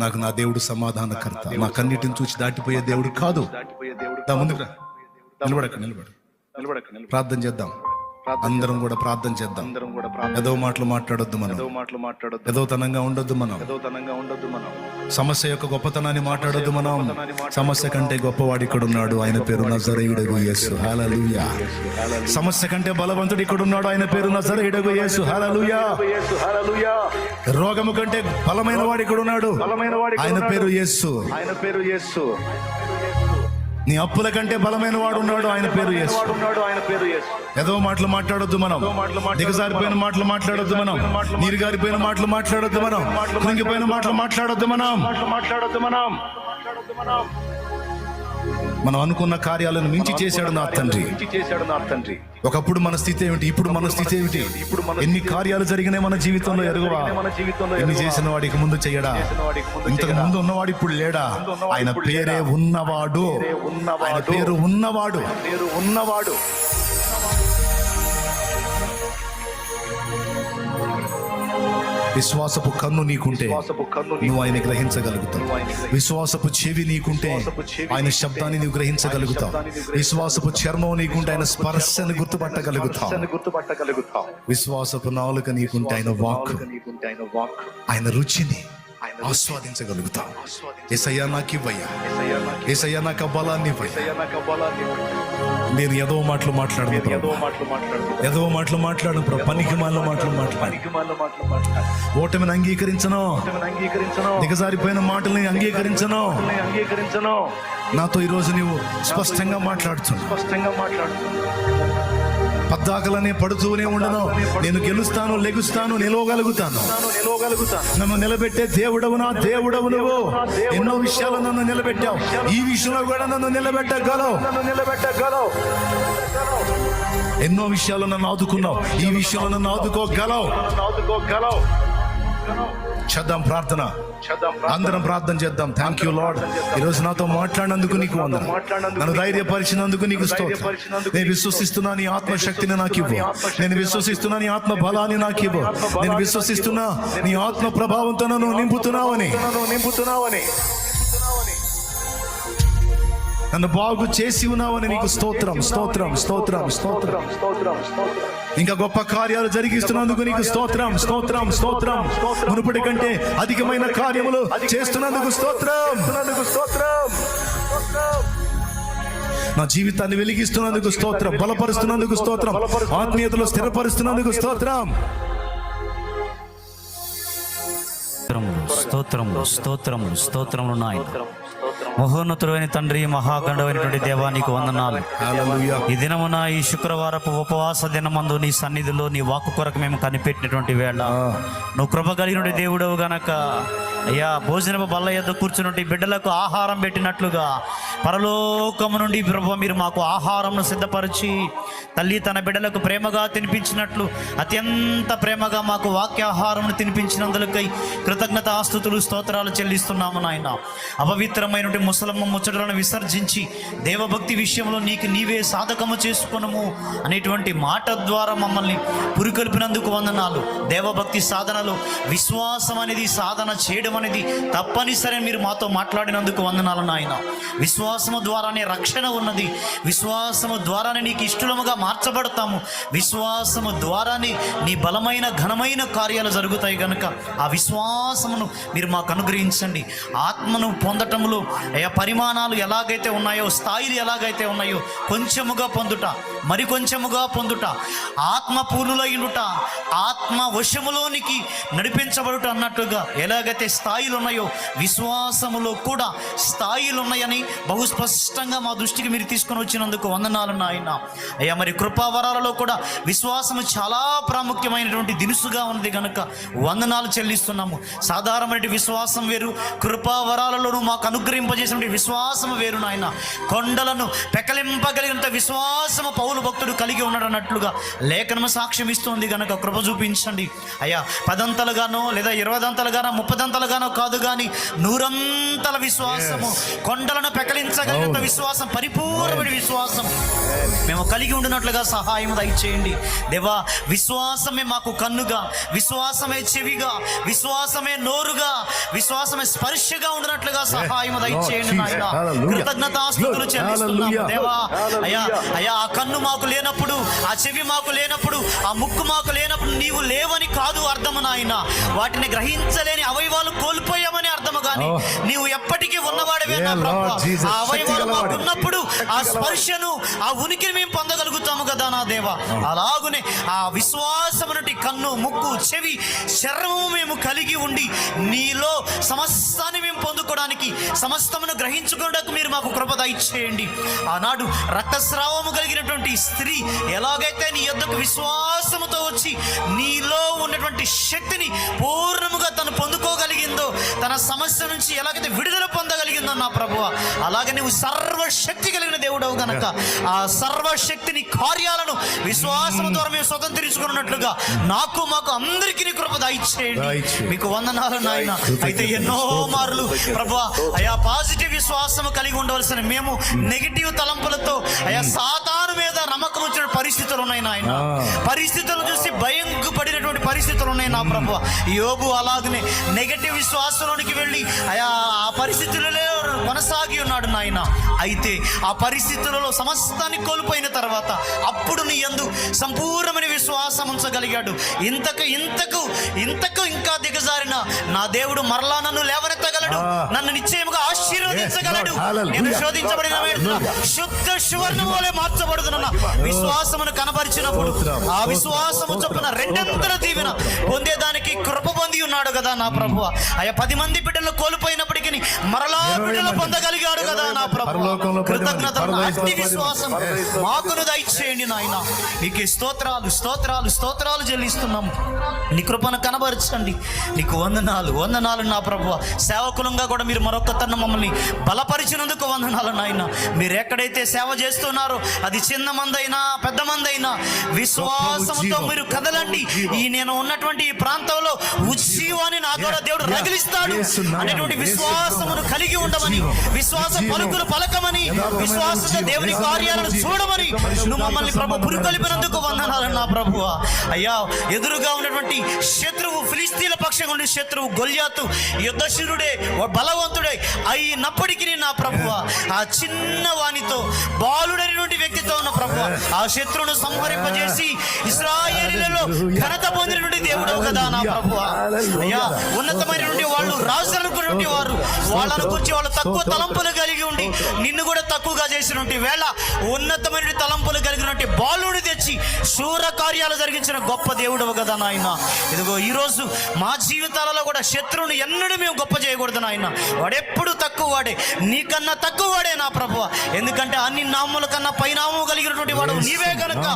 నాకు నా దేవుడు సమాధానకర్త. నా కన్నిటిని చూసి దాటిపోయే దేవుడు కాదు. ముందుకు రా. నిలబడక నిలబడు. నిలబడక నిలబడ ప్రార్థన చేద్దాం. అందరం కూడా ప్రార్థన చేద్దాం. అందరం కూడా ప్రార్థన ఏదో మాటలు మాట్లాడొద్దు మనం. ఏదో మాటలు మాట్లాడొద్దు. ఏదో తనంగా ఉండొద్దు మనం. ఏదో తనంగా ఉండొద్దు మనం. సమస్య యొక్క గొప్పతనాన్ని మాట్లాడొద్దు మనం. సమస్య కంటే గొప్పవాడు ఇక్కడ ఉన్నాడు. ఆయన పేరు నజరేయుడగు యేసు. హల్లెలూయా. సమస్య కంటే బలవంతుడు ఇక్కడ ఉన్నాడు. ఆయన పేరు నజరేయుడగు యేసు. హల్లెలూయా. యేసు హల్లెలూయా రోగము కంటే బలమైన వాడు ఇక్కడ ఉన్నాడు. బలమైన వాడి ఆయన పేరు యేసు. ఆయన పేరు యేసు. నీ అప్పుల కంటే బలమైన వాడు ఉన్నాడు ఆయన పేరు ఏదో మాటలు మాట్లాడొద్దు మనం. దిగజారిపోయిన మాటలు మాట్లాడొద్దు మనం. నీరు గారిపోయిన మాటలు మాట్లాడొద్దు మనం. కృంగిపోయిన మాటలు మాట్లాడొద్దు మనం. మాటలు మాట్లాడొద్దు మనం. మనం అనుకున్న కార్యాలను మించి చేశాడు నా తండ్రి. తండ్రి. ఒకప్పుడు మన స్థితి ఏమిటి? ఇప్పుడు మన స్థితి ఏమిటి? ఇప్పుడు ఎన్ని కార్యాలు జరిగినాయి మన జీవితంలో ఎరుగువా ఎన్ని చేసిన వాడికి ముందు ముందు ఇంతకు ముందు ఉన్నవాడు ఇప్పుడు లేడా? ఆయన పేరే ఉన్నవాడు. ఆయన ఉన్నవాడు. పేరు ఉన్నవాడు. పేరు ఉన్నవాడు. విశ్వాసపు కన్ను నీకుంటే నువ్వు ఆయన గ్రహించగలుగుతావు. విశ్వాసపు చెవి నీకుంటే ఆయన శబ్దాన్ని నువ్వు గ్రహించగలుగుతావు. విశ్వాసపు చర్మం నీకుంటే ఆయన స్పర్శని గుర్తుపట్టగలుగుతావు. విశ్వాసపు నాలుక నీకుంటే ఆయన వాక్ నీకుంటే ఆయన వాక్ ఆయన రుచిని ఆస్వాదించగలుగుతావు ఏసయ్యా నాకు ఇవ్వయ్యా ఏసయ్యా నాకు బలాన్ని. నేను ఏదో మాటలు మాట్లాడను. ఏదో మాటలు మాట్లాడు ఏదో మాటలు మాట్లాడను. పనికి మాల మాటలు మాట్లాడు. ఓటమిని అంగీకరించను. దిగజారిపోయిన మాటల్ని అంగీకరించను. అంగీకరించను. నాతో ఈరోజు నీవు స్పష్టంగా మాట్లాడుతున్నావు స్పష్టంగా మాట్లాడుతున్నాను పద్దాకలనే పడుతూనే ఉండను. నేను గెలుస్తాను లెగుస్తాను నిలవగలుగుతాను. నిలవగలుగుతాను నన్ను నిలబెట్టే దేవుడవు నా దేవుడవు నువ్వు. ఎన్నో విషయాలు నన్ను నిలబెట్టావు. ఈ విషయంలో కూడా నన్ను నిలబెట్టగలవు. నిలబెట్టగలవు ఎన్నో విషయాలు నన్ను ఆదుకున్నావు. ఈ విషయంలో నన్ను ఆదుకోగలవు ఆదుకోగలవు. చేద్దాం ప్రార్థన. అందరం ప్రార్థన చేద్దాం. థ్యాంక్ యూ లార్డ్ ఈ రోజు నాతో మాట్లాడినందుకు నీకు వందనం. నన్ను ధైర్యపరిచినందుకు నీకు స్తోత్రం. నేను విశ్వసిస్తున్నా నీ ఆత్మశక్తిని నాకు ఇవ్వు. నేను విశ్వసిస్తున్నా నీ ఆత్మ బలాన్ని నాకు ఇవ్వు. నేను విశ్వసిస్తున్నా నీ ఆత్మ ప్రభావంతో నన్ను నింపుతున్నావని. నింపుతున్నావని. నన్ను బాగు చేసి ఉన్నావని నీకు స్తోత్రం స్తోత్రం స్తోత్రం స్తోత్రం. స్తోత్రం ఇంకా గొప్ప కార్యాలు జరిగిస్తున్నందుకు నీకు స్తోత్రం స్తోత్రం స్తోత్రం. మునుపటి కంటే అధికమైన కార్యములు చేస్తున్నందుకు స్తోత్రం స్తోత్రం. నా జీవితాన్ని వెలిగిస్తున్నందుకు స్తోత్రం బలపరుస్తున్నందుకు స్తోత్రం. ఆత్మీయతలో స్థిరపరుస్తున్నందుకు స్తోత్రం. స్తోత్రములు స్తోత్రములు స్తోత్రములు స్తోత్రములు నాయన. మహోన్నతుడైన తండ్రి మహాగండమైనటువంటి దేవానికి వందనాలు. హల్లెలూయా. ఈ దినమున ఈ శుక్రవారపు ఉపవాస దినమందు నీ సన్నిధిలో నీ వాక్కు కొరకు మేము కనిపెట్టినటువంటి వేళ. నువ్వు కృప కలిగిన దేవుడవు గనక. అయ్యా భోజనపు బల్ల యొద్ద కూర్చున్నటువంటి బిడ్డలకు ఆహారం పెట్టినట్లుగా పరలోకము నుండి ప్రభు మీరు మాకు ఆహారంను సిద్ధపరిచి తల్లి తన బిడ్డలకు ప్రేమగా తినిపించినట్లు అత్యంత ప్రేమగా మాకు వాక్యాహారం తినిపించినందులకై కృతజ్ఞత ఆస్తుతులు స్తోత్రాలు చెల్లిస్తున్నాము నాయన. అపవిత్రమైనటువంటి ముసలమ్మ ముచ్చటలను విసర్జించి దేవభక్తి విషయంలో నీకు నీవే సాధకము చేసుకునము అనేటువంటి మాట ద్వారా మమ్మల్ని పురికొల్పినందుకు వందనాలు. దేవభక్తి సాధనలో విశ్వాసం అనేది సాధన చేయడం అనేది తప్పనిసరి మీరు మాతో మాట్లాడినందుకు వందనాలు నాయన. విశ్వాసము ద్వారానే రక్షణ ఉన్నది. విశ్వాసము ద్వారానే నీకు ఇష్టముగా మార్చబడతాము. విశ్వాసము ద్వారానే నీ బలమైన ఘనమైన కార్యాలు జరుగుతాయి కనుక ఆ విశ్వాసమును మీరు మాకు అనుగ్రహించండి. ఆత్మను పొందటములో అయ్యా పరిమాణాలు ఎలాగైతే ఉన్నాయో స్థాయిలు ఎలాగైతే ఉన్నాయో కొంచెముగా పొందుట మరి కొంచెముగా పొందుట ఆత్మ పూర్ణులైనట ఆత్మ వశములోనికి నడిపించబడుట అన్నట్టుగా ఎలాగైతే స్థాయిలు ఉన్నాయో విశ్వాసములో కూడా స్థాయిలు ఉన్నాయని బహుస్పష్టంగా మా దృష్టికి మీరు తీసుకొని వచ్చినందుకు వందనాలు నాయన. అయ్యా మరి కృపావరాలలో కూడా విశ్వాసము చాలా ప్రాముఖ్యమైనటువంటి దినుసుగా ఉంది కనుక వందనాలు చెల్లిస్తున్నాము. సాధారణమైన విశ్వాసం వేరు కృపావరాలలోనూ మాకు అనుగ్రహం చేసిన విశ్వాసము వేరు నాయన. కొండలను పెకలింపగలిగినంత విశ్వాసము పౌలు భక్తుడు కలిగి ఉన్నాడు అన్నట్లుగా లేఖనము సాక్ష్యం ఇస్తుంది గనక కృప చూపించండి. అయ్యా పదంతలుగానో లేదా ఇరవదంతలుగానో ముప్పదంతలుగానో కాదు కానీ నూరంతల విశ్వాసము కొండలను పెకలించగలిగినంత విశ్వాసం పరిపూర్ణమైన విశ్వాసం. మేము కలిగి ఉండినట్లుగా సహాయం దయచేయండి. దేవా విశ్వాసమే మాకు కన్నుగా విశ్వాసమే చెవిగా విశ్వాసమే నోరుగా విశ్వాసమే స్పర్శగా ఉండినట్లుగా సహాయం దయచేయండి. కృతజ్ఞతాస్తుతులు చెల్లిస్తున్నాము. దేవా. అయ్యా అయ్యా ఆ కన్ను మాకు లేనప్పుడు ఆ చెవి మాకు లేనప్పుడు ఆ ముక్కు మాకు లేనప్పుడు నీవు లేవని కాదు అర్థము నాయన. వాటిని గ్రహించలేని అవయవాలు కోల్పోయామని అర్థము కానీ Oh. నీవు ఎప్పటికీ ఉన్నవాడవే నా. ఆ అవయవాలు మాకు శక్తిగలవాడు. ఉన్నప్పుడు ఆ స్పర్శను ఆ ఉనికిని మేము పొందగలుగుతాము కదా నా దేవ. అలాగునే ఆ విశ్వాసము నుండి కన్ను ముక్కు చెవి శర్మము మేము కలిగి ఉండి నీలో సమస్తాన్ని మేము పొందుకోవడానికి సమస్తమును గ్రహించుకోవడానికి మీరు మాకు కృప దయచేయండి. ఆనాడు రక్తస్రావము కలిగినటువంటి స్త్రీ ఎలాగైతే నీ యొద్దకు విశ్వాసముతో వచ్చి నీలో ఉన్నటువంటి శక్తిని పూర్ణముగా తను పొందుకోగలిగిందో తన సమస్య నుంచి ఎలాగైతే విడుదల పొందగలిగిందో నా ప్రభువ అలాగే నువ్వు సర్వశక్తి కలిగిన దేవుడవు గనక. ఆ సర్వశక్తిని కార్యాలను విశ్వాసం ద్వారా మేము స్వతంత్రించుకున్నట్లుగా నాకు మాకు అందరికీ కృప దయచేయండి. మీకు వందనాలు నాయన. అయితే ఎన్నో మార్లు ప్రభు అయా పాజిటివ్ విశ్వాసం కలిగి ఉండవలసిన మేము నెగిటివ్ తలంపులతో అయా సాతాను మీద నమ్మకం వచ్చిన పరిస్థితులు ఉన్నాయి నాయన. ఆ. పరిస్థితులను చూసి భయం పడినటువంటి పరిస్థితులు ఉన్నాయి నా ప్రభు యోగు అలాగనే నెగటివ్ విశ్వాసంలోనికి వెళ్ళి అయా ఆ పరిస్థితులలో కొనసాగి ఉన్నాడు నాయన అయితే ఆ పరిస్థితులలో సమస్తాన్ని కోల్పోయిన తర్వాత అప్పుడు నీ యందు సంపూర్ణమైన విశ్వాసం ఉంచగలిగాడు ఇంతకు ఇంతకు ఇంతకు ఇంకా దిగజారిన నా దేవుడు మరలా నన్ను లేవనెత్తగలడు. నన్ను నిశ్చయముగా ఆశీర్వదించగలడు. నేను. శోధించబడిన శుద్ధ సువర్ణం వలె మార్చబడుతున్న విశ్వాసమును కనబరిచినప్పుడు స్తోత్రం. ఆ విశ్వాసము చొప్పున రెండంతల దీవెన పొందేదానికి కృప పొంది ఉన్నాడు కదా నా ప్రభు అయ్యా పది మంది బిడ్డలు కోల్పోయినప్పటికీ మరలా మంది. పొందగలిగాడు కదా నా ప్రభు అట్టి మంది. విశ్వాసం మాకును దయచేయండి నాయన నీకు స్తోత్రాలు స్తోత్రాలు స్తోత్రాలు చెల్లిస్తున్నాము నీ కృపను కనబరచండి నీకు వందనాలు వందనాలు నా ప్రభు సేవకులంగా కూడా మీరు మరొక తన్న మమ్మల్ని బలపరిచినందుకు వందనాలు నాయన మీరు ఎక్కడైతే సేవ చేస్తున్నారో అది చిన్న మందైనా పెద్ద మందైనా విశ్వాసంతో. మీరు కదలండి ఈ నేను ఉన్నటువంటి ఈ ప్రాంతంలో ఉజ్జీవాన్ని నా ద్వారా దేవుడు. రగిలిస్తాడు అనేటువంటి విశ్వాసమును. కలిగి ఉండమని ఉజ్జీవం. విశ్వాస. పలుకులు పలకమని విశ్వాసంతో ఉజ్జీవం. దేవుని కార్యాలను. చూడమని నువ్వు మమ్మల్ని ప్రభు పురుకొలిపినందుకు వందనాలు నా ప్రభు అయ్యా ఎదురుగా ఉన్నటువంటి శత్రువు ఫిలిస్తీన్ల పక్షంగా ఉండే శత్రువు గొల్యాతు యుద్ధశూరుడే బలవంతుడే అయినప్పటికీ నా ప్రభు ఆ చిన్న వానితో బాలుడైనటువంటి వ్యక్తితో ఉన్న ప్రభు ఆ శత్రువును సంహరింపజేసి ఇస్రాయేలీలలో ఘనత పొందినటువంటి దేవుడు కదా నా ప్రభు అయ్యా ఉన్నతమైనటువంటి వాళ్ళు రాజు అనుకున్నటువంటి వారు వాళ్ళను గురించి వాళ్ళు తక్కువ తలంపులు కలిగి ఉండి నిన్ను కూడా తక్కువగా చేసినటువంటి వేళ ఉన్నతమైన తలంపులు కలిగినటువంటి బాలుడు తెచ్చి శూర కార్యాలు జరిగించిన గొప్ప దేవుడు కదా నాయన ఇదిగో ఈ రోజు మా జీవితాలలో కూడా శత్రువుని ఎన్నడూ మేము గొప్ప చేయకూడదు నాయన. వాడెప్పుడు తక్కువ వాడే నీకన్నా తక్కువ వాడే నా ప్రభు ఎందుకంటే అన్ని నామముల కన్నా పై నామము కలిగినటువంటి వాడు నీవే గనుక.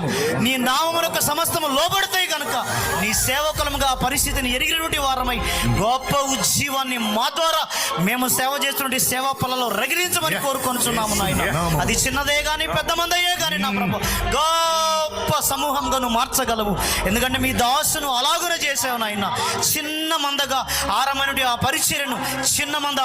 నీ నామములకు సమస్తము లోబడతాయి ಕೈಗಳ గనుక నీ సేవకులముగా పరిస్థితిని ఎరిగినటువంటి వారమై గొప్ప ఉజ్జీవాన్ని మా ద్వారా మేము సేవ చేస్తున్నటువంటి సేవా పొలలో రగిలించమని కోరుకొనుచున్నాము నాయన. అది చిన్నదే గాని పెద్ద మందయ్యే గాని నా ప్రభు. గొప్ప సమూహంగా నువ్వు మార్చగలవు. ఎందుకంటే మీ దాసును అలాగునే చేసావు నాయన. చిన్న మందగా ఆరమైనటువంటి ఆ పరిచర్యను చిన్న మంద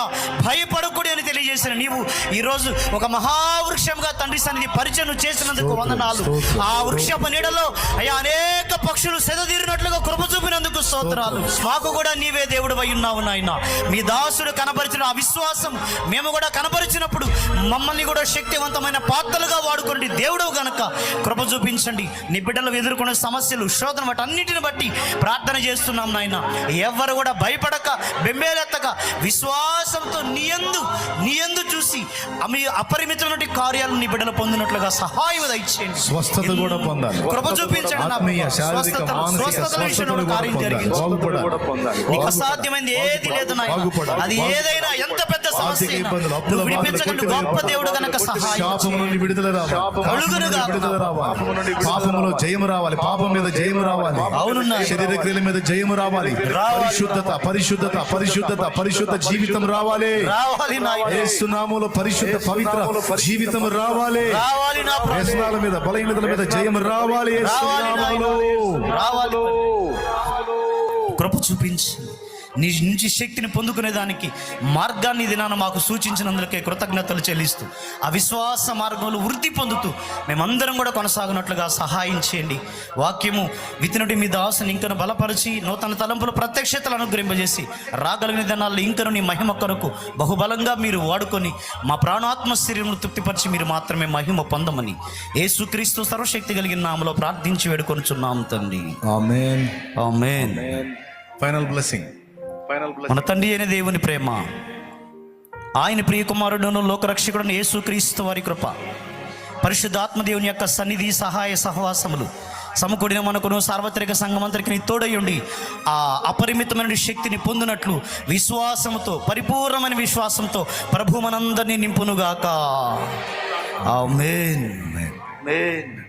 భయపడకూడదు అని తెలియజేసిన నీవు ఈరోజు ఒక మహావృక్షంగా తండ్రి సన్నిధి పరిచయం చేసినందుకు వందనాలు. ఆ వృక్షపు నీడలో అయ్యా అనేక పక్షులు సెదదీరినట్లుగా కృప చూపినందుకు స్తోత్రాలు. మాకు కూడా నీవే దేవుడు అయి ఉన్నావు నాయన. మీ దాసుడు కనపరిచిన ఆ విశ్వాసం మేము కూడా కనపరిచినప్పుడు మమ్మల్ని కూడా శక్తివంతమైన పాత్రలుగా వాడుకోండి. దేవుడు గనక కృప చూపించండి. నీ బిడ్డలు ఎదుర్కొనే సమస్యలు శోధన వాటన్నిటిని బట్టి ప్రార్థన చేస్తున్నాం నాయన. ఎవరు కూడా భయపడక బెంబేలెత్తక విశ్వాసంతో నీయందు నీయందు చూసి మీ అపరిమితమైన కార్యాలను నీ బిడ్డలు పొందినట్లుగా సహాయం దయచేయండి. స్వస్థత కూడా పొందాలి. కృప చూపించండి నా స్వస్థతలు- విషయంలో కార్యం నీకు అసాధ్యమైంది ఏది లేదు నాయన. అది ఏదైనా ఎంత పెద్ద సమస్య బాధలు, విడిపించగలిగిన కొట్టుకునే గొప్ప దేవుడు గనక సహాయం శాపము నుండి విడుదల రావాలి. పాపములో జయము రావాలి. పాపం మీద జయము రావాలి. శరీర క్రియల మీద జయము రావాలి. పరిశుద్ధత పరిశుద్ధత పరిశుద్ధత పరిశుద్ధ జీవితం రావాలి. ఏసునామములో పరిశుద్ధ పవిత్ర జీవితం రావాలి. రావాలి నా ప్రభు. వ్యసనాల మీద బలహీనతల మీద జయం రావాలి. రావాలి కృప చూపించి. నీ నుంచి శక్తిని పొందుకునే దానికి మార్గాన్ని దినాన మాకు సూచించినందుకే కృతజ్ఞతలు చెల్లిస్తూ ఆ విశ్వాస మార్గంలో వృద్ధి పొందుతూ మేమందరం కూడా కొనసాగినట్లుగా సహాయం చేయండి. వాక్యము వితినటి మీ దాసుని ఇంకను బలపరిచి నూతన తలంపులు ప్రత్యక్షతలు అనుగ్రహింపజేసి రాగలిగిన దినాల్లో ఇంకను నీ మహిమ కొరకు బహుబలంగా మీరు వాడుకొని మా ప్రాణాత్మ శరీరం తృప్తిపరిచి మీరు మాత్రమే మహిమ పొందమని యేసుక్రీస్తు సర్వశక్తి కలిగిన నామలో ప్రార్థించి వేడుకొనుచున్నాం తండ్రి. ఆమేన్. ఆమేన్. Final blessing. మన తండ్రి అయిన దేవుని ప్రేమ. ఆయన ప్రియ కుమారుడును లోకరక్షకుడును యేసుక్రీస్తు వారి కృప. పరిశుద్ధాత్మ దేవుని యొక్క సన్నిధి సహాయ సహవాసములు సమకూడిన మనకును సార్వత్రిక సంఘమంతరికి తోడయుండి ఆ అపరిమితమైన శక్తిని పొందినట్లు విశ్వాసముతో పరిపూర్ణమైన విశ్వాసంతో ప్రభు మనందరినీ నింపునుగాక. ఆమేన్. ఆమేన్